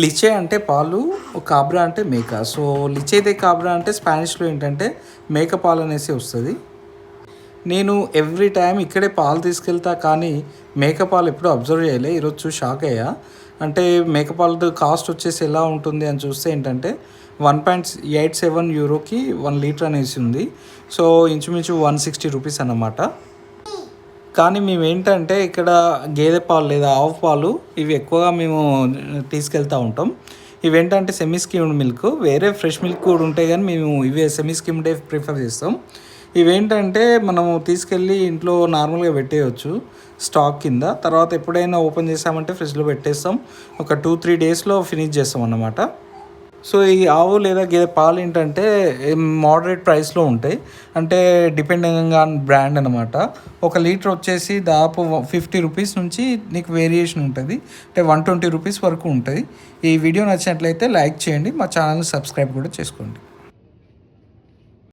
లిచే అంటే పాలు కాబ్రా అంటే మేక. సో లిచేదే కాబ్రా అంటే స్పానిష్లో ఏంటంటే మేక పాలు అనేసి వస్తుంది. నేను ఎవ్రీ టైం ఇక్కడే పాలు తీసుకెళ్తా కానీ మేక పాలు ఎప్పుడు అబ్జర్వ్ చేయలే. ఈరోజు షాక్ అయ్యా. అంటే మేక కాస్ట్ వచ్చేసి ఎలా ఉంటుంది అని చూస్తే ఏంటంటే వన్ పాయింట్ ఎయిట్ సెవెన్ యూరోకి వన్ లీటర్ అనేసి ఉంది. సో ఇంచుమించు వన్ సిక్స్టీ రూపీస్ అన్నమాట. కానీ మేము ఏంటంటే ఇక్కడ గేదె పాలు లేదా ఆవు పాలు ఇవి ఎక్కువగా మేము తీసుకెళ్తూ ఉంటాం. ఇవి ఏంటంటే సెమీ స్కిమ్డ్ మిల్క్ వేరే ఫ్రెష్ మిల్క్ కూడా ఉంటాయి కానీ మేము ఇవే సెమీ స్కిమ్డే ప్రిఫర్ చేస్తాం. ఇవేంటంటే మనము తీసుకెళ్ళి ఇంట్లో నార్మల్గా పెట్టేయచ్చు స్టాక్ కింద. తర్వాత ఎప్పుడైనా ఓపెన్ చేసామంటే ఫ్రిడ్జ్లో పెట్టేస్తాం. ఒక టూ త్రీ డేస్లో ఫినిష్ చేస్తాం అన్నమాట సో ఈ ఆవు లేదా గేదె పాలు ఏంటంటే మోడరేట్ ప్రైస్లో ఉంటాయి. అంటే డిపెండింగ్ ఆన్ బ్రాండ్ అనమాట ఒక లీటర్ వచ్చేసి దాదాపు ఫిఫ్టీ రూపీస్ నుంచి నీకు వేరియేషన్ ఉంటుంది. అంటే వన్ ట్వంటీ రూపీస్ వరకు ఉంటుంది ఈ వీడియో నచ్చినట్లయితే లైక్ చేయండి. మా ఛానల్ని సబ్స్క్రైబ్ కూడా చేసుకోండి.